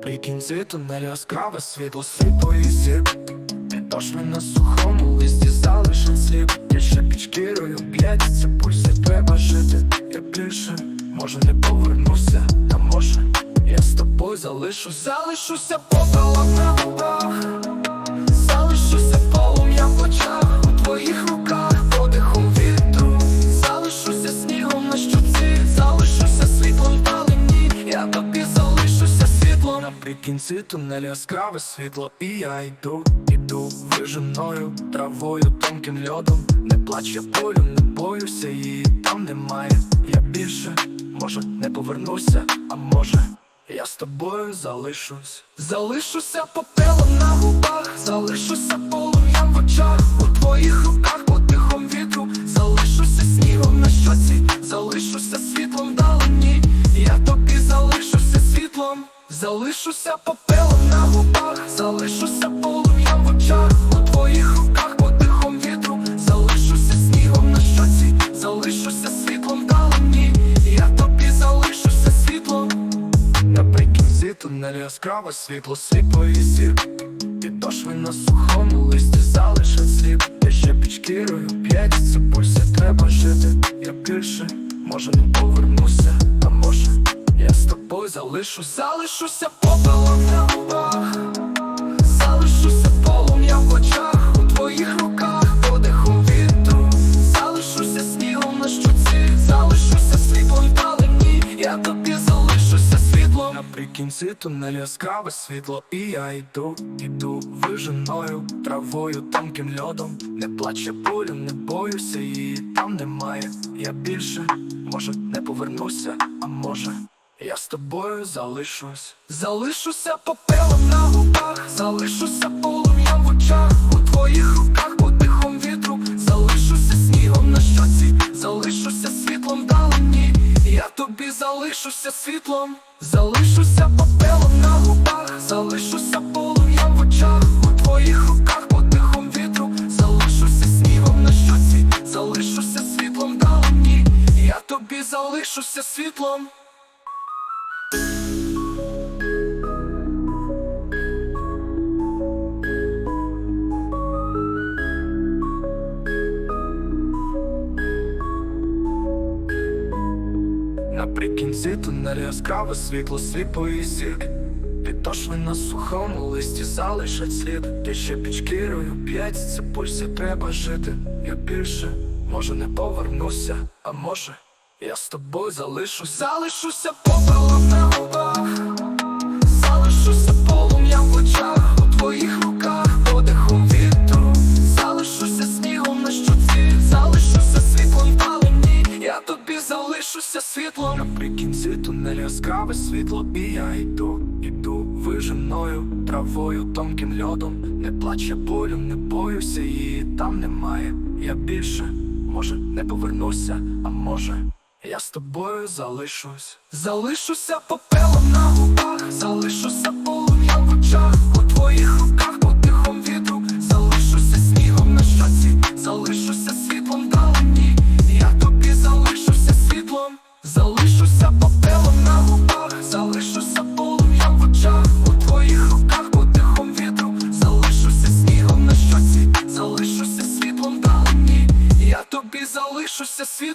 Наприкінці тунель яскраве світло світлої зір. Підошви на сухому листі залишен сліп Я ще під шкірою б'ється пульси треба жити. Я більше, може не повернуся, а може Я з тобою залишусь, залишуся попелом на губах Наприкінці тунель яскраве світло І я йду, іду виженою травою, тонким льодом. Не плач, я болю, не боюся, її там немає. Я більше, може, не повернуся, а може я з тобою залишусь, залишуся попелом на губах, залишуся попелом на губах, залишуся полум'ям в очах, у твоїх руках подихом вітру, залишуся снігом на щоці, залишуся світлом вдалині, я тобі залишуся світлом. Наприкінці тунель яскраве світло світлої зір. Підошви на сухому листі залишать слід. Я ще під шкірою б'ється пульси треба жити. Я більше, може не з тобою залишусь, залишуся попелом на губах. Залишуся полум'ям в очах у твоїх руках подихом вітру. Залишуся снігом на щоці, залишуся світлом вдалині Я тобі залишуся світлом. Наприкінці тунель яскраве світло І я йду, іду виженою травою, тонким льодом. Не плаче болю, не боюся, її там немає. Я більше, може, не повернуся, а може я з тобою залишусь, залишуся попелом на губах, залишуся полум'ям в очах, у твоїх руках подихом вітру, залишуся снігом на щоці, залишуся світлом вдалині, я тобі залишуся світлом, залишуся попелом на губах, залишуся полум'ям в очах, у твоїх руках подихом вітру, залишуся снігом на щоці, залишуся світлом вдалині, я тобі залишуся світлом. Наприкінці тунель яскраве світло сліпої зірки. Підошви на сухому листі залишать слід. Ти ще під шкірою п'ять пульсі треба жити. Я більше, може не повернуся, а може я з тобою залишусь. Залишуся попелом на губах залишуся світлом. Наприкінці тунель яскраве світло. І я йду, іду виженою травою, тонким льодом. Не плаче болю, не боюся, її там немає. Я більше, може, не повернуся, а може я з тобою залишусь, залишуся попелом на губах, залишуся полум'ям в очах, у твоїх залишуся попелом на губах, залишуся полум'ям в очах, у твоїх руках подихом вітру, залишуся снігом на щоці, залишуся світлом далині, я тобі залишуся світлом.